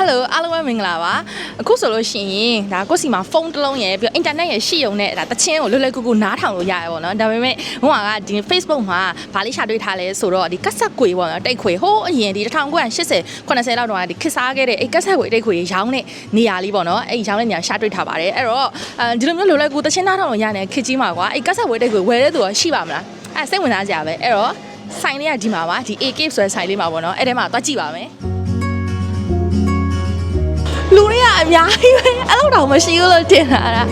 Hello အားလုံးပဲမင်္ဂလာပါအခုဆိုလို့ရှိရင်ဒါကိုယ့်စီမှာဖုန်းတစ်လုံးရယ်ပြီးတော့ internet ရယ်ရှိုံနဲ့ဒါတချင်းကိုလွယ်လွယ်ကူကူနားထောင်လို့ရရပေါ့နော်ဒါပေမဲ့ဟိုကဒီ Facebook မှာဗာလေးရှာတွေ့ထားလဲဆိုတော့ဒီကက်ဆက်ခွေပေါ့နော်တိတ်ခွေဟိုးအရင်ဒီ1980 80လောက်တုန်းကဒီခစ်စားခဲ့တဲ့အဲ့ကက်ဆက်ခွေတိတ်ခွေရောင်းတဲ့နေရာလေးပေါ့နော်အဲ့ရောင်းတဲ့နေရာရှာတွေ့ထားပါတယ်အဲ့တော့အဲဒီလိုမျိုးလွယ်လွယ်ကူတချင်းနားထောင်လို့ရတဲ့ခစ်ကြီးမှာကွာအဲ့ကက်ဆက်ခွေတိတ်ခွေဝယ်တဲ့သူရောရှိပါမလားအဲ့စိတ်ဝင်စားကြပဲအဲ့တော့ဆိုင်လေးကဒီမှာပါဒီ AK ဆိုတဲ့ဆိုင်လေးမှာပေါ့နော်အဲ့ထဲမှာသွားကြည့်ပါမယ် အများကြီးပဲအဲ့လောက်တော့မရှိဘူးလို့ထင်တာလား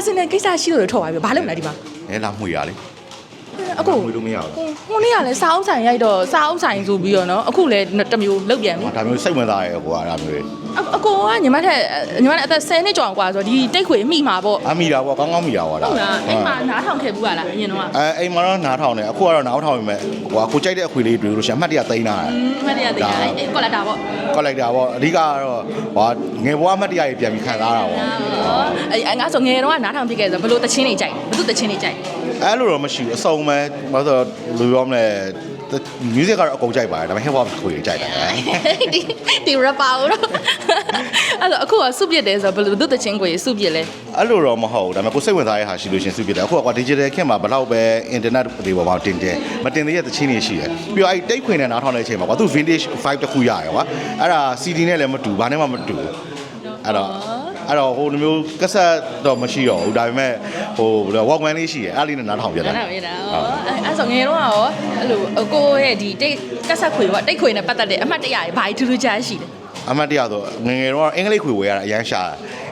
personal ကိစ္စရှိလို့တော့ထော်ပါပြီဘာလုပ်လဲဒီမှာအဲလာမှွေရလေ အခု မှွေလို့မရဘူး ဟိုနေ့ကလည်းစားအုပ်ဆိုင်ရိုက်တော့စားအုပ်ဆိုင်ဆိုပြီးတော့နော်အခုလည်းတစ်မျိုးလုတ်ပြန်ပြီ ဟာဒါမျိုးစိတ်ဝင်စားရဲကွာဒါမျိုး အအကိုကညီမထက်ညီမနဲ့အသက်10နှစ်ကျော်အောင်กว่าဆိုတော့ဒီတိတ်ခွေမိမှာပေါ့ အမိတာကွာကောင်းကောင်းမိတာကွာဒါ ဟုတ်လားအိမ်မှာနားထောင်ခဲ့ဘူးလားအရင်တော့က အဲအိမ်မှာတော့နားထောင်တယ်အခုကတော့နားထောင်ပြီမဲ့ကွာကိုကြိုက်တဲ့အခွေလေးတွေ့လို့ရှိရင်အမှတ်တရသိမ်းတာ အင်းမတရားတရားအဲ့ကောလာတာပေါ့ ကောက်လိုက်တာပေါ့အဓိကကတော့ဟာငယ်ဘွားအမှတ်တရကြီးပြန်ပြီးခံစားတာပေါ့ အဲ့ငါဆိုငယ်တော့ကနားထောင်ဖြစ်ခဲ့ဆိုဘလို့တချင်းနေကြိုက်ဘလို့တချင်းနေကြိုက် အဲလိုတော့မရှိဘူးအစုံပဲ ဘာလို့ဆိုလူရောမလဲ music ကတော့အကုန်ကြိုက်ပါတယ်ဒါပေမဲ့ hip hop ခွေကြိုက်တယ်ဒီဒီ rapper တော့အဲ့တော့အခုကစုပြစ်တယ်ဆိုတော့ဘယ်လိုသူ့တချင်းကိုစုပြစ်လဲအဲ့လိုတော့မဟုတ်ဘူးဒါပေမဲ့ကိုစိတ်ဝင်စားရဟာရှိလို့ရှရင်စုပြတယ်အခုကကွာ digital ခင်မှာဘယ်တော့ပဲ internet တွေပေါ်မှာတင်တယ်မတင်သေးတဲ့သချင်းတွေရှိတယ်ပြီးတော့အဲ့တိတ်ခွင်နဲ့နားထောင်တဲ့အချိန်မှာကွာသူ vintage vibe တစ်ခုရရကွာအဲ့ဒါ CD နဲ့လည်းမတူဘာနဲ့မှမတူဘူးအဲ့တော့ အဲ့တော့ဟိုလိုမျိုးကက်ဆက်တော့မရှိတော့ဘူးဒါပေမဲ့ဟိုဘယ်လို walkman လေးရှိတယ်အဲ့လေးနဲ့နားထောင်ပြနားတာထောင်ရတာဟောအဲ့အဲ့ဆိုငယ်တော့ကရောအဲ့လိုအကိုရဲ့ဒီတိတ်ကက်ဆက်ခွေပေါ့တိတ်ခွေနဲ့ပတ်သက်တဲ့အမှတ်တရတွေဘာထူးထူးခြားရှိလဲအမှတ်တရဆိုငယ်ငယ်တော့အင်္ဂလိပ်ခွေဝယ်ရတာအရန်ရှာ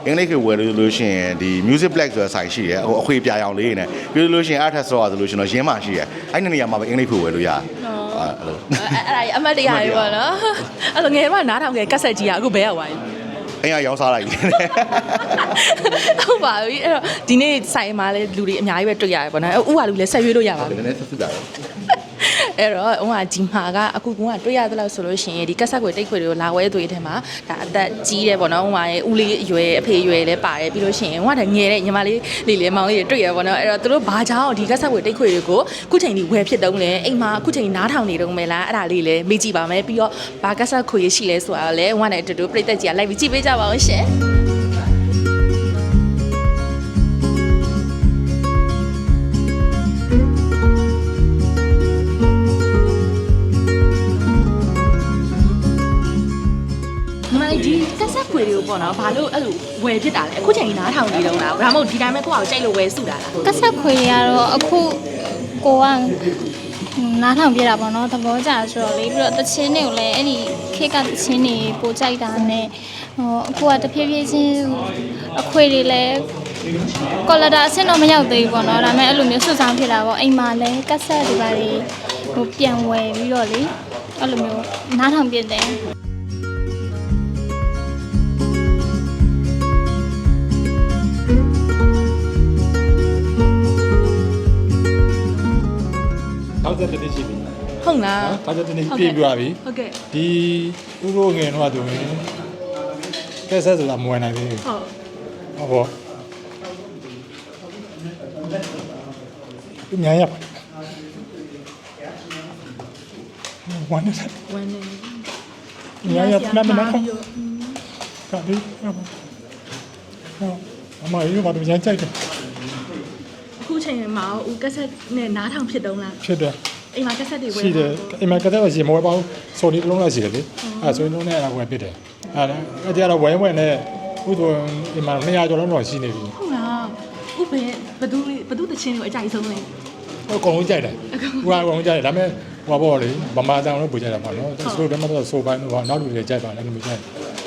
အင်္ဂလိပ်ခွေဝယ်လို့လို့ရှိရင်ဒီ music black ဆိုတဲ့ဆိုင်ရှိတယ်ဟိုအခွေပြာရောင်လေးနဲ့ပြီးလို့လို့ရှိရင် art store ဆိုလို့ရှိရင်တော့ရင်းမှရှိတယ်အဲ့ဒီနေရာမှာပဲအင်္ဂလိပ်ခွေဝယ်လို့ရတယ်အဲ့လိုအဲ့အဲ့ဒါအမှတ်တရတွေပေါ့နော်အဲ့လိုငယ်တော့နားထောင်ခဲ့ကက်ဆက်ကြီးကအခုဘဲရောက်သွားပြီ အင်းကရောင်းစားလိုက်ပြီဟုတ်ပါပြီအဲ့တော့ဒီနေ့ဆိုင်မှာလည်းလူတွေအများကြီးပဲတွေ့ရတယ်ပေါ့နော်ဥပါလူလည်းဆက်ရွေးလို့ရပါပြီနည်းနည်းဆက်စစ်တာ အဲ့တော့ဟိုကဒီမှာကအခုကတွေ့ရသလောက်ဆိုလို့ရှိရင်ဒီကက်ဆက်ခွေတိတ်ခွေတွေကိုလာဝဲသွေးထဲမှာဒါအသက်ကြီးတယ်ပေါ့နော်ဟိုမှာရဲ့ဦးလေးအရွယ်အဖေအရွယ်လည်းပါတယ်ပြီးလို့ရှိရင်ဟိုကတည်းငယ်တဲ့ညီမလေးလေးလေးမောင်လေးတွေတွေ့ရပေါ့နော်အဲ့တော့သူတို့ဘာကြောင့်ဒီကက်ဆက်ခွေတိတ်ခွေတွေကိုအခုချိန်ဒီဝယ်ဖြစ်တုံးလဲအိမ်မှာအခုချိန်နားထောင်နေတုံးမဲလားအဲ့ဒါလေးလည်းမေးကြည့်ပါမယ်ပြီးတော့ဘာကက်ဆက်ခွေရှိလဲဆိုတာလည်းဟိုကနဲ့တူတူပြိသက်ကြီးကလိုက်ပြီးကြည့်ပေးကြပါအောင်ရှင် ခွေတွေကိုပေါ့နော်ဘာလို့အဲ့လိုဝယ်ဖြစ်တာလဲအခုချိန်ကြီးနားထောင်နေတုံးလားဒါမှမဟုတ်ဒီတိုင်းပဲကိုယ့်အောင်ကြိုက်လို့ဝယ်စုတာလားကဆက်ခွေရတော့အခုကိုကနားထောင်ပြတာပေါ့နော်သဘောကျဆိုတော့လေပြီးတော့တချင်းတွေကိုလည်းအဲ့ဒီခေတ်ကတချင်းတွေပိုကြိုက်တာနဲ့ဟိုအခုကတဖြည်းဖြည်းချင်းအခွေတွေလည်းကော်လာတာအဆင့်တော့မရောက်သေးဘူးပေါ့နော်ဒါပေမဲ့အဲ့လိုမျိုးစွတ်ဆောင်ဖြစ်တာပေါ့အိမ်မှာလည်းကဆက်တွေပါတွေဟိုပြန်ဝယ်ပြီးတော့လေအဲ့လိုမျိုးနားထောင်ပြတယ် 60တနည်းရှိပြီဟုတ်လားနော်60တနည်းပြည့်ပြသွားပြီဟုတ်ကဲ့ဒီဥရောငယ်တော့ဆိုရင်ကဲဆက်ဆိုတာမဝင်နိုင်သေးဘူးဟုတ်ဟုတ်ပေါ့ဒီညာရပါဝန်နေဝမ်းနေညာရမမမကဒီအမအေးဘာလို့ညာကြိုက်တယ်အခုချိန်မှာဦးကက်ဆက်နဲ့နားထောင်ဖြစ်တုံးလားဖြစ်တယ် အိမ်မှာကက်ဆက်တွေဝယ်ရှိတယ်အိမ်မှာကတဲ့ရှိမဝဲပေါင်းဆိုဒီလုံးလိုက်ရှိတယ်လေအဲဆိုရင်လုံးနဲ့အဲ့ဒါဝယ်ပြစ်တယ်အဲဒါအဲ့ဒီကတော့ဝဲဝဲနဲ့ဥဒ္ဓအိမ်မှာ200ကျော်လုံးတော့ရှိနေပြီဟုတ်လားဥပဲဘသူဘသူတချင်းကိုအကြိုက်ဆုံးလဲဟိုအကုန်လုံးကြိုက်တယ်ဟိုကအကုန်လုံးကြိုက်တယ်ဒါပေမဲ့ဟိုပေါ့လေဗမာတောင်လို့ပူကြတာပေါ့နော်ဆိုတော့ဘယ်မှာတော့ဆိုပိုင်းတော့နောက်လူတွေကြိုက်ပါလားလို့ကြိုက်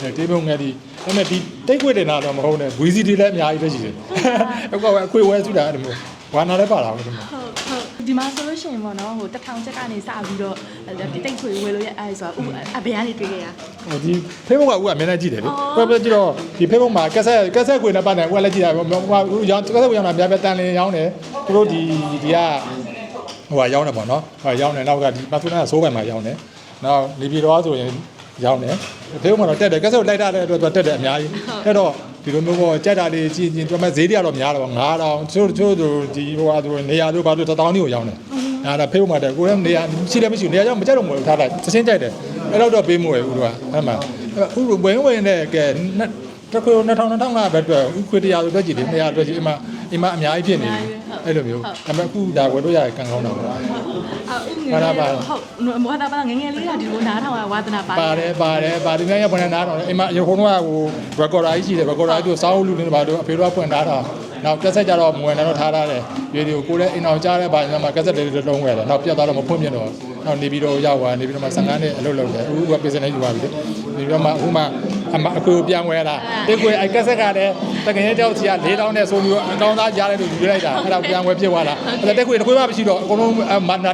တယ်တေးပုံငယ်ဒီဒါပေမဲ့ဒီတိတ်ခွေတင်တာတော့မဟုတ်နဲ့ဝီစီတီလည်းအများကြီးပဲရှိတယ်အခုကအခွေဝဲစုတာအဲ့လိုမျိုးဝါနာလည်းပါလာဘူးဒီမှာဟုတ်ဟုတ် ဒီမှာဆိုလို့ရှိရင်ပေါ့နော်ဟိုတစ်ထောင်ချက်ကနေစပြီးတော့ဒီတိတ်ခွေဝယ်လို့ရအဲဆိုတော့ဥအဘယ်ကနေတွေ့ခဲ့ရဟိုဒီ Facebook ကဦးကအမြဲတမ်းကြည့်တယ်လေဘယ်ပဲကြည့်တော့ဒီ Facebook မှာကက်ဆက်ကက်ဆက်ခွေနဲ့ပတ်တယ်ဦးကလည်းကြည့်တာဟိုဦးရောင်းကက်ဆက်ခွေရောင်းတာများပြတန်လင်းရောင်းတယ်သူတို့ဒီဒီကဟိုကရောင်းတယ်ပေါ့နော်ဟိုရောင်းတယ်နောက်ကဒီပါဖူနာဆိုးပိုင်မှာရောင်းတယ်နောက်နေပြည်တော်ဆိုရင်ရောင်းတယ် Facebook မှာတော့တက်တယ်ကက်ဆက်ကိုလိုက်တာတဲ့အတွက်သူတက်တယ်အများကြီးအဲ့တော့ ဒီလိုမျိုးပေါ့ကြက်တာလေးကြည့်ကြည့်သူကဈေးတွေကတော့များတော့9000ချို့ချို့တို့ဒီဟိုဟာတို့နေရာတို့ဘာတို့1000လေးကိုရောင်းတယ်အဲ့ဒါ Facebook မှာတက်ကိုယ်လည်းနေရာရှိတယ်မရှိဘူးနေရာကြောင့်မကြက်တော့မဟုတ်ထားတာသချင်းကြိုက်တယ်အဲ့တော့တော့ပေးမွေဦးတို့ကအဲ့မှာဥပဝင်ဝင်နဲ့ကဲတခွေ2000 2000ကပဲတွေ့ဥခွေတရားဆိုတွေ့ကြည့်တယ်နေရာတွေ့ကြည့်အမ အမအများကြီးဖြစ်နေပြီအဲ့လိုမျိုးဒါပေမဲ့အခုဒါဝယ်လို့ရကန်ကောင်းတာပေါ့အာဥငယ်ဟုတ်မောတာပါငငယ်လေးကဒီလိုနားထောင်ရဝါသနာပါပါတယ်ပါတယ်ပါဒီများရပွင့်နေတာတော့အိမ်မှာရုံခုံးကဟို recorder ကြီးရှိတယ် recorder ကြီးတို့စောင်းလူနေပါတော့အဖေတို့ကပွင့်ထားတာနောက်ကက်ဆက်ကြတော့မဝင်တော့ထားထားတယ်ဗီဒီယိုကိုလည်းအိမ်အောင်ကြားတဲ့ဘာညာမှာကက်ဆက်လေးတစ်လုံးဝယ်တယ်နောက်ပြတ်သွားတော့မဖွင့်ပြတော့နောက်နေပြီးတော့ရောက်သွားနေပြီးတော့မှ15နှစ်အလုပ်လုပ်တယ်အခုကပြင်စင်နေယူပါပြီနေပြီးတော့မှအခုမှ အမအခုပြန်ဝယ်လာတိတ်ကွယ်အဲကက်ဆက်ကလည်းတကယ်ကြောက်စီက4000နဲ့ဆိုပြီးအကောင်းသားကြားလိုက်လို့ယူလိုက်တာအဲ့ဒါပြန်ဝယ်ပြစ်သွားတာအဲ့တိတ်ကွယ်တစ်ခွေမှမရှိတော့အကုန်လုံး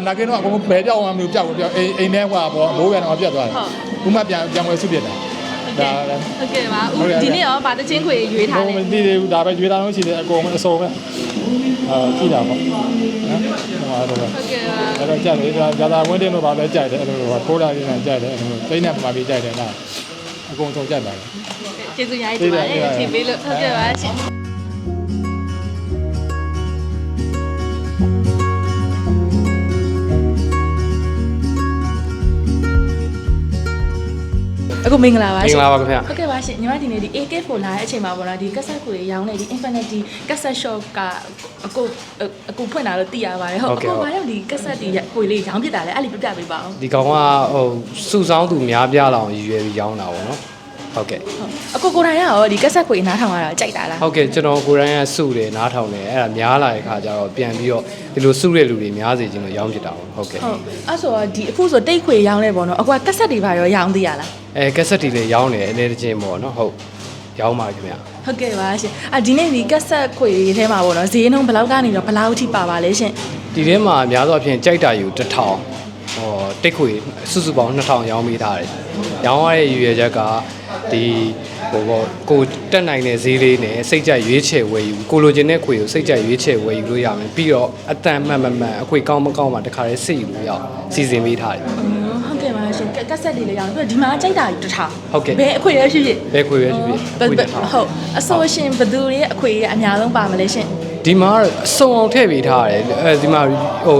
နာကင်းတော့အကုန်လုံးဘယ်ပြောက်အောင်မလို့ပြောက်ပြောက်အိမ်အိမ်ထဲကပေါ့မိုးပြန်တော့ပြတ်သွားတယ်ခုမှပြန်ပြန်ဝယ်စုပြစ်တာဒါလည်းဟုတ်ကဲ့ပါဥဒီနေ့ရောဗာတချင်းခွေရွေးထားဘုံတယ်မသိသေးဘူးဒါပဲရွေးသားလုံးရှိတယ်အကုန်အစုံပဲအာကြည့်တာပေါ့နော်ဟောတော့ဟုတ်ကဲ့ပါအဲ့တော့ကြိုက်တယ်ဒါဇာတာဝင်းတင်တို့ဘာလဲကြိုက်တယ်အဲ့လိုထိုးတာလေးနဲ့ကြိုက်တယ်အဲ့လိုသိနေမှာပြီးကြိုက်တယ်လား အကုန်စုံကြိုက်ပါတယ်ကျေးဇူးများကြီးတင်ပါတယ်အချိန်ပေးလို့ဟုတ်ကဲ့ပါရှင် အခုမင်္ဂလာပါမင်္ဂလာပါခင်ဗျာဟုတ်ကဲ့ပါရှင်ညီမဒီနေ့ဒီ AK4 လာတဲ့အချိန်မှာပေါ့နော်ဒီကက်ဆက်ခွေရောင်းနေဒီ Infinity ကက်ဆက် shop ကအကိုအကိုဖွင့်တာလို့သိရပါတယ်ဟုတ်အကိုဘာလို့ဒီကက်ဆက်ဒီခွေလေးရောင်းဖြစ်တာလဲအဲ့ဒီပြပြပေးပါအောင်ဒီကောင်ကဟိုစုဆောင်းသူများပြားလောင်ရည်ရွယ်ပြီးရောင်းတာပေါ့နော် ဟုတ်ကဲ့အကိုကိုယ်တိုင်ကရောဒီကက်ဆက်ခွေနားထောင်ရတာကြိုက်တာလားဟုတ်ကဲ့ကျွန်တော်ကိုယ်တိုင်ကစုတယ်နားထောင်တယ်အဲ့ဒါများလာတဲ့ခါကျတော့ပြန်ပြီးတော့ဒီလိုစုတဲ့လူတွေများစေခြင်းလို့ရောင်းဖြစ်တာပေါ့ဟုတ်ကဲ့ဟုတ်အဲ့ဆိုတော့ဒီအခုဆိုတိတ်ခွေရောင်းနေပေါ့နော်အကွာကက်ဆက်တွေပါရောရောင်းသေးရလားအဲကက်ဆက်တီလေးရောင်းတယ်အနေနဲ့ချင်းပေါ့နော်ဟုတ်ရောင်းပါခင်ဗျာဟုတ်ကဲ့ပါရှင်အာဒီနေ့ဒီကက်ဆက်ခွေတွေထဲမှာပေါ့နော်ဈေးနှုန်းဘယ်လောက်ကနေတော့ဘယ်လောက်အထိပါပါလဲရှင်ဒီထဲမှာအများသောအားဖြင့်ကြိုက်တာယူ1000ဟောတိတ်ခွေစုစုပေါင်း2000ရောင်းပေးထားတယ်ရောင်းရတဲ့ရည်ရွယ်ချက်က ဒီဟိုပေါ့ကိုတက်နိုင်တဲ့ဈေးလေးနဲ့စိတ်ကြိုက်ရွေးချယ်ဝယ်ယူကိုလိုချင်တဲ့ခွေကိုစိတ်ကြိုက်ရွေးချယ်ဝယ်ယူလို့ရမယ်ပြီးတော့အတန်မှန်မှန်မှန်အခွေကောင်းမကောင်းမှတခါတည်းစိတ်ယူလို့ရအောင်စီစဉ်ပေးထားတယ်ဟုတ်ကဲ့ပါရှင်ကက်ဆက်တွေလည်းရောင်းပြီးတော့ဒီမှာကြိုက်တာတစ်ထောင်ဟုတ်ကဲ့ဘယ်အခွေရရှိဖြစ်ဘယ်ခွေပဲဖြစ်ဖြစ်အခွေတစ်ထောင်ဟုတ်အဆိုရှင်ဘယ်သူရဲ့အခွေရအများဆုံးပါမလဲရှင်ဒီမှာကတော့အစုံအောင်ထည့်ပေးထားရတယ်အဲဒီမှာဟို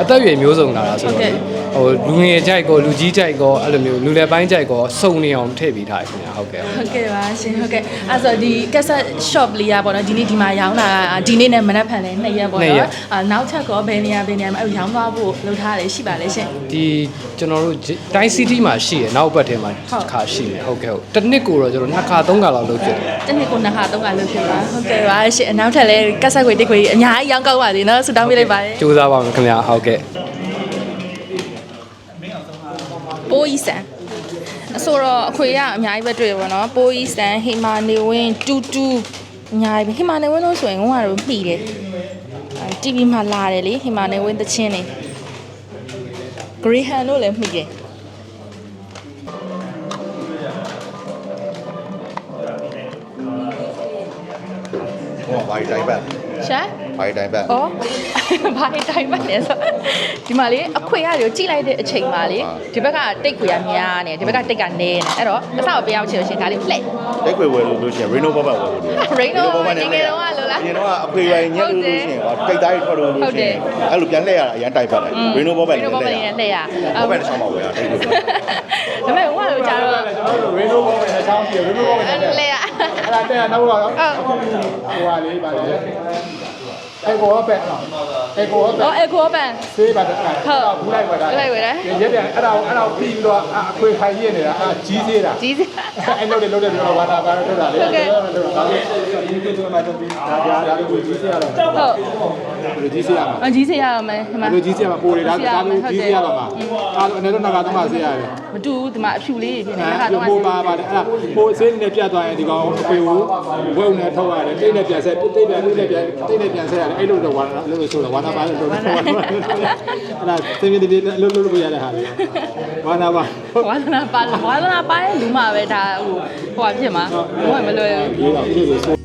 အသက်အရွယ်မျိုးစုံလာတာဆိုတော့လေ ဟိုလူငယ်ကြိုက်ကောလူကြီးကြိုက်ကောအဲ့လိုမျိုးလူလယ်ပိုင်းကြိုက်ကောစုံနေအောင်ထည့်ပေးထားတယ်ခင်ဗျာဟုတ်ကဲ့ဟုတ်ကဲ့ပါရှင်ဟုတ်ကဲ့အဲ့ဆိုဒီကက်ဆက် shop လေးရပေါ့နော်ဒီနေ့ဒီမှာရောင်းတာကဒီနေ့နဲ့မနက်ဖြန်လည်းနှစ်ရက်ပေါ့နှစ်ရက်နော်အာနောက်ထပ်ကောဘယ်နေရာဘယ်နေရာမှာအဲ့ရောင်းသွားဖို့လုပ်ထားတယ်ရှိပါလဲရှင်ဒီကျွန်တော်တို့တိုင်းစီးတီးမှာရှိရနောက်ဘက်ထဲမှာဟုတ်ခါရှိတယ်ဟုတ်ကဲ့ဟုတ်တစ်နှစ်ကိုတော့ကျွန်တော်နှစ်ခါသုံးခါလောက်လုပ်ဖြစ်တယ်တနေ့ကိုနှစ်ခါသုံးခါလုပ်ဖြစ်ပါဟုတ်ကဲ့ပါရှင်အနောက်ထပ်လည်းကက်ဆက်ခွေတိတ်ခွေအများကြီးရောင်းကောက်ပါသေးနော်ဆုတောင်းပေးလိုက်ပါတယ်စူးစမ်းပါမယ်ခင်ဗျာဟုတ်ကဲ့ ပိုးဤစံအဆိုတော့အခွေရအများကြီးပဲတွေ့ရပါတော့ပိုးဤစံဟိမာနေဝင်းတူတူအများကြီးပဲဟိမာနေဝင်းလို့ဆိုရင်ငုံကတော့မှီတယ်အဲ TV မှာလာတယ်လေဟိမာနေဝင်းသချင်းနေဂရီဟန်လို့လည်းမှီတယ်ဟိုဘာတိုင်းပတ်ရှာ ဘာတိုင်းပတ်ဩဘာအတိုင်းပါလဲဆိုဒီမှာလေအခွေရတယ်ကြိလိုက်တဲ့အချိန်မှာလေဒီဘက်ကတိတ်ခွေရများနေဒီဘက်ကတိတ်ကနေနေအဲ့တော့အဆောက်ပြောင်းချင်လို့ရှင်ဒါလေးလှည့်တိတ်ခွေဝယ်လို့လို့ရှိရင် Reno ဘဘဝယ်လို့ Reno ငယ်ငယ်တုန်းကလို့လားအရင်တော့အဖေရိုင်ညက်လို့လို့ရှိရင်ဟောတိတ်သားကြီးထွက်လို့လို့ရှိရင်အဲ့လိုပြန်လှည့်ရတာအရင်တိုက်ပတ်တယ် Reno ဘဘဘလည်းယ်လိုလှဘည့်ယ်ရနဲ့လှည့်ရဘဘတစ်ချောင်းမှာဝယ်ရတိတ်ခွေဒါပေမဲ့ဟိုကတော့ကြာတော့ကျွန်တော်တို့ Reno ဘောနဲ့အချောင်းပြ Reno ဘောနဲ့အဲ့တက်လှည့်ရအဲ့ဒါတက်နောက်တော့ဟိုဟာလေးပါလေ အဲ့ကိုပဲ အဲ့ကိုပဲအော်အကောပန်ဆေးပါတယ်အဲ့ဘူးလိုက်ဝယ်တာလိုက်ဝယ်တာရက်ပြန်အဲ့ဒါအဲ့ဒါပြီးပြီးတော့အခွေခိုင်ရနေတာအကြီးသေးတာကြီးစအဲ့လိုလေလို့တယ်ပြောဝါတာပါတော့တာလေဟုတ်ကဲ့ဒါလေးဒီကိစ္စမှာတော့ဒီဒါဒါဒါကိုကြီးစေရတော့ဟုတ်ဒီကြီးစေရမှာအကြီးစရအောင်မယ်ဒီမှာဒီကြီးစေရမှာပိုးတယ်ဒါဒါမျိုးကြီးစေရပါမှာအားလုံးအနေနဲ့တော့ငါတော့မှစေရတယ်မတူဘူးဒီမှာအဖြူလေးဖြစ်နေအဲ့တာဒါတော့ပိုးပါပါတယ်အဲ့ဒါပိုးစေးနေပြတ်သွားရင်ဒီကောင်အဖေကိုဝုံနဲ့ထုတ်ရတယ်တိတ်နဲ့ပြန်ဆက်တိတ်နဲ့တိတ်နဲ့ပြန်တိတ်နဲ့ပြန်ဆက်ရတယ်အဲ့လိုတော့ဝါနာလို့ဆိုတော့ဝါနာနာပါလို့ပြောတယ်အဲ့ဒါသင်္ကေတပြေလှုပ်လှုပ်လို့ရတဲ့ဟာတွေဝါနာပါဝါသနာပါဝါသနာပါတဲ့လူမှပဲဒါဟိုဟိုဟာဖြစ်မှာဟိုကမလွယ်ဘူး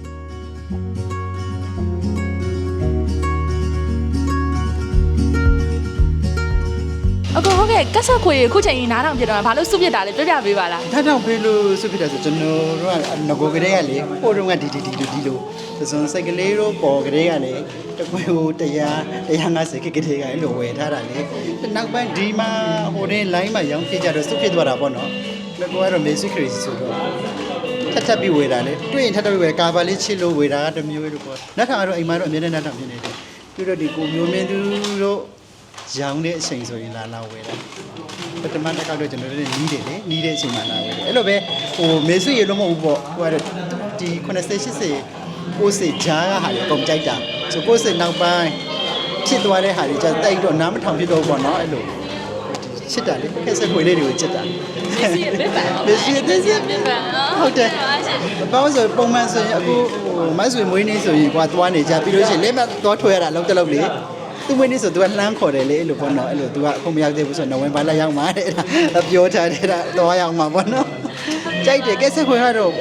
ဟုတ်ကဲ့ကက်ဆက်ခွေခုချိန်ကြီးနားထောင်ပြတော့ဘာလို့စုပြစ်တာလဲပြောပြပေးပါလားထားတောင်ဖေးလို့ဆိုဖြစ်တယ်ဆိုကျွန်တော်တို့ကငကိုကလေးကလေပို့တော့ကဒီဒီဒီလိုဒီလိုသစွန်စိတ်ကလေးတို့ပေါ်ကလေးကလေတကွေဟိုတရား150ကကလေးကအဲ့လိုဝယ်ထားတာလေနောက်ပိုင်းဒီမှာဟိုတဲ့ line မှာရောင်းပြကြတော့စုဖြစ်သွားတာပေါ့နော်ငကိုကတော့ music crazy ဆိုတော့ထပ်ထပ်ပြီးဝယ်တာလေတွေ့ရင်ထပ်ထပ်ပြီးဝယ်ကာဘာလေးချစ်လို့ဝယ်တာကတစ်မျိုးလို့ပေါ့နောက်ထပ်ကတော့အိမ်မှာတော့အမြဲတမ်းနောက်ထပ်ဖြစ်နေတယ်ပြီးတော့ဒီကိုမျိုးမင်းသူတို့ ရောင်းတဲ့အချိန်ဆိုရင်လာလာဝယ်တာပထမတစ်ခါတော့ကျွန်တော်တို့နီးတယ်လေနီးတဲ့အချိန်မှလာပဲအဲ့လိုပဲဟိုမေဆွေရလို့မဟုတ်ဘူးပေါ့ဟိုကတော့ဒီ90 80ကိုစစ်ဂျားကဟာလေအကုန်ကြိုက်တာဆိုကိုစစ်နောက်ပိုင်းဖြစ်သွားတဲ့ဟာတွေじゃတိုက်တော့နားမထောင်ဖြစ်တော့ဘူးပေါ့နော်အဲ့လိုချစ်တာလေခက်ဆက်ခွေလေးတွေကိုချစ်တာမေဆွေဘစ်ပန်မေဆွေဘစ်ပန်ဟုတ်တယ်ဘာလို့ဆိုပုံမှန်ဆိုရင်အခုဟိုမဆွေမွေးနေဆိုရင်ကွာသွားနေကြပြီးလို့ရှိရင်လက်မသွားထွေရတာလုံးတလုံးလေ သူမွေးနေဆိုသူကလှမ်းခေါ်တယ်လေအဲ့လိုပေါ့နော်အဲ့လိုသူကအခုမရောက်သေးဘူးဆိုတော့နိုဝင်ဘာလရောက်မှာတဲ့အဲ့ဒါပြောထားတယ်ဒါသွားရောက်မှာပေါ့နော်ကြိုက်တယ်ကဲဆက်ခွေကတော့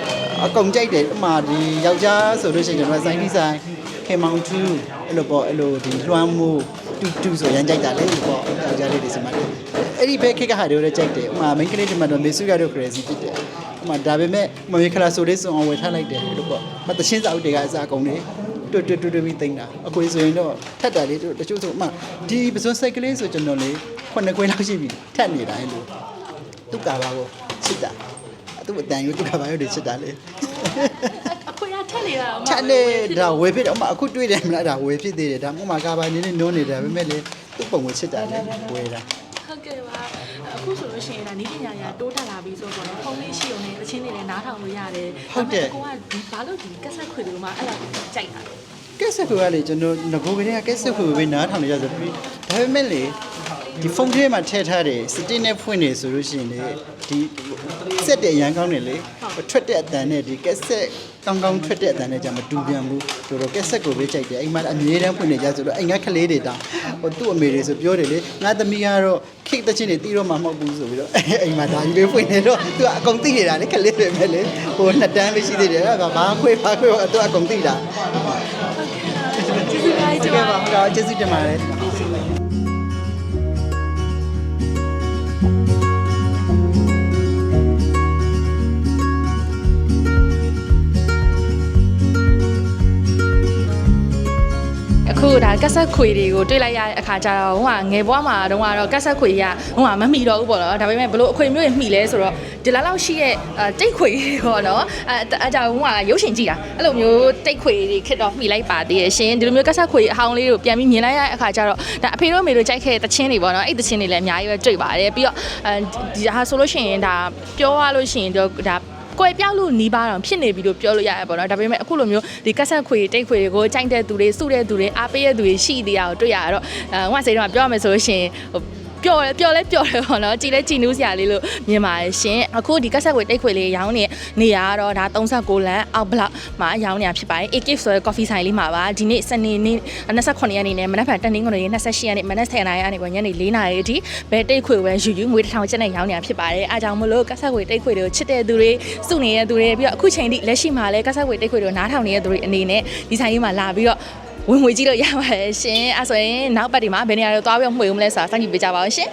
အကုန်ကြိုက်တယ်ဥမာဒီယောက်ျားဆိုလို့ရှိရင်ကျွန်တော်ဆိုင်ဒီဆိုင်ခေမောင်တူအဲ့လိုပေါ့အဲ့လိုဒီလွှမ်းမှုတူတူဆိုရမ်းကြိုက်တာလေပေါ့ယောက်ျားလေးတွေစမှာအဲ့ဒီဘက်ခေတ်ကဟာတွေလည်းကြိုက်တယ်ဥမာမိန်းကလေးတွေမှာတော့မေဆုရတော့ crazy ဖြစ်တယ်ဥမာဒါပေမဲ့မမေခလာဆိုလေးစုံအောင်ဝယ်ထားလိုက်တယ်အဲ့လိုပေါ့မတချင်းစာအုပ်တွေကအစားအကုန်နေတွတ် တွတ်တွတ်တွတ်ပြီးသိမ့်တာအခွေဆိုရင်တော့ထက်တာလေးတို့တချို့ဆိုအမဒီပစွန်းစိတ်ကလေးဆိုကျွန်တော်လေခုနှစ်ခွေလောက်ရှိပြီထက်နေတာအဲ့လိုသူကပါကိုချစ်တာသူ့အတန်ယူသူကပါရုပ်တွေချစ်တာလေအခွေရထက်နေတာချတ်နေဒါဝေဖြစ်တယ်အမအခုတွေ့တယ်မလားဒါဝေဖြစ်သေးတယ်ဒါမှမကပါနေနေနုံးနေတာပဲမဲ့လေသူ့ပုံကိုချစ်တာလေဝေတာဟုတ်ကဲ့ပါအခုဆိုလို့ရှိရင်ဒါနီးပညာရတိုးတက်လာပြီးဆိုတော့ဖုန်းလေးရှိုံနဲ့တချင်းတွေလည်းနားထောင်လို့ရတယ်ကိုကဒီဘာလို့ဒီကက်ဆက်ခွေတွေမှာအဲ့လိုကြိုက်တာလဲ ကက်ဆက်ခွေကလေကျွန်တော်ငကိုကလေးကကက်ဆက်ခွေပဲနားထောင်နေကြဆိုပြီးဒါပေမဲ့လေဒီဖုန်းထဲမှာထည့်ထားတယ်စတင်နဲ့ဖွင့်နေဆိုလို့ရှိရင်လေဒီစက်တဲ့ရန်ကောင်းတယ်လေထွက်တဲ့အတန်နဲ့ဒီကက်ဆက်ကောင်းကောင်းထွက်တဲ့အတန်နဲ့じゃမတူပြန်ဘူးတို့တော့ကက်ဆက်ကိုပဲကြိုက်တယ်အိမ်မှာအမြဲတမ်းဖွင့်နေကြဆိုတော့အိမ်ကကလေးတွေတောင်ဟိုသူ့အမေတွေဆိုပြောတယ်လေငါသမီးကတော့ခိတ်တဲ့ချင်းတွေတီးတော့မှမဟုတ်ဘူးဆိုပြီးတော့အိမ်မှာဒါကြီးပဲဖွင့်နေတော့သူကအကုန်သိနေတာလေကလေးတွေပဲလေဟိုနှစ်တန်းပဲရှိသေးတယ်အဲ့ဒါဘာခွေဘာခွေသူကအကုန်သိတာကျေးဇူးပါကြ ဟုတ်ကဲ့ပါဟုတ်ကဲ့ကျေးဇူးတင်ပါတယ် ကက်ဆက်ခွေတွေကိုတွေ့လိုက်ရတဲ့အခါကျတော့ဟိုကငယ်ဘွားမှာတုန်းကတော့ကက်ဆက်ခွေကဟိုကမမီတော့ဘူးပေါ့နော်ဒါပေမဲ့ဘလို့အခွေမျိုးတွေမှီလဲဆိုတော့ဒီလောက်လောက်ရှိရဲ့တိတ်ခွေပေါ့နော်အဲအဲကြောင့်ဟိုကရုပ်ရှင်ကြည့်တာအဲ့လိုမျိုးတိတ်ခွေတွေခစ်တော့မှီလိုက်ပါသေးရဲ့ရှင်ဒီလိုမျိုးကက်ဆက်ခွေအဟောင်းလေးကိုပြန်ပြီးမြင်လိုက်ရတဲ့အခါကျတော့ဒါအဖေတို့အမေတို့ကြိုက်ခဲ့တဲ့တချင်းတွေပေါ့နော်အဲ့တချင်းတွေလည်းအများကြီးပဲတွေ့ပါတယ်ပြီးတော့အဲဒီဟာဆိုလို့ရှိရင်ဒါပြောရလို့ရှိရင်တော့ဒါ ကွယ်ပြောက်လို့နီးပါတော့ဖြစ်နေပြီလို့ပြောလို့ရရပါတော့ဒါပေမဲ့အခုလိုမျိုးဒီကက်ဆက်ခွေတိတ်ခွေတွေကိုကြိုက်တဲ့သူတွေစုတဲ့သူတွေအားပေးတဲ့သူတွေရှိသေးတာကိုတွေ့ရတော့အဲဟိုကစိတ်တော့ပြောရမယ်ဆိုလို့ရှိရင်ဟို ပျော်တယ်ပျော်လဲပျော်တယ်ပေါ့နော်ကြည်လဲကြည်နူးစရာလေးလို့မြင်ပါတယ်ရှင်အခုဒီကက်ဆက်ခွေတိတ်ခွေလေးရောင်းနေနေရတော့ဒါ39လမ်းအောက်ဘလောက်မှာရောင်းနေတာဖြစ်ပါတယ် AK ဆိုတဲ့ coffee ဆိုင်လေးမှာပါဒီနေ့စနေနေ့28ရက်နေ့နဲ့မနက်ဖြန်တနင်္ဂနွေနေ့28ရက်နေ့မနက်10:00နာရီကနေညနေ4:00နာရီအထိဘယ်တိတ်ခွေဝဲယူယူငွေတစ်ထောင်ကျပ်နဲ့ရောင်းနေတာဖြစ်ပါတယ်အားကြောင့်မလို့ကက်ဆက်ခွေတိတ်ခွေတွေကိုချစ်တဲ့သူတွေစုနေတဲ့သူတွေပြီးတော့အခုချိန်ထိလက်ရှိမှာလည်းကက်ဆက်ခွေတိတ်ခွေတွေကိုနားထောင်နေတဲ့သူတွေအနေနဲ့ဒီဆိုင်လေးမှာလာပြီးတော့ ဝင်ငွေကြည့်လို့ရပါတယ်ရှင်အဲဆိုရင်နောက်ပတ်ဒီမှာဘယ်နေရာတွေသွားပြီးတော့မှွေဦးမလဲဆိုတာစမ်းကြည့်ပေးကြပါဦးရှင်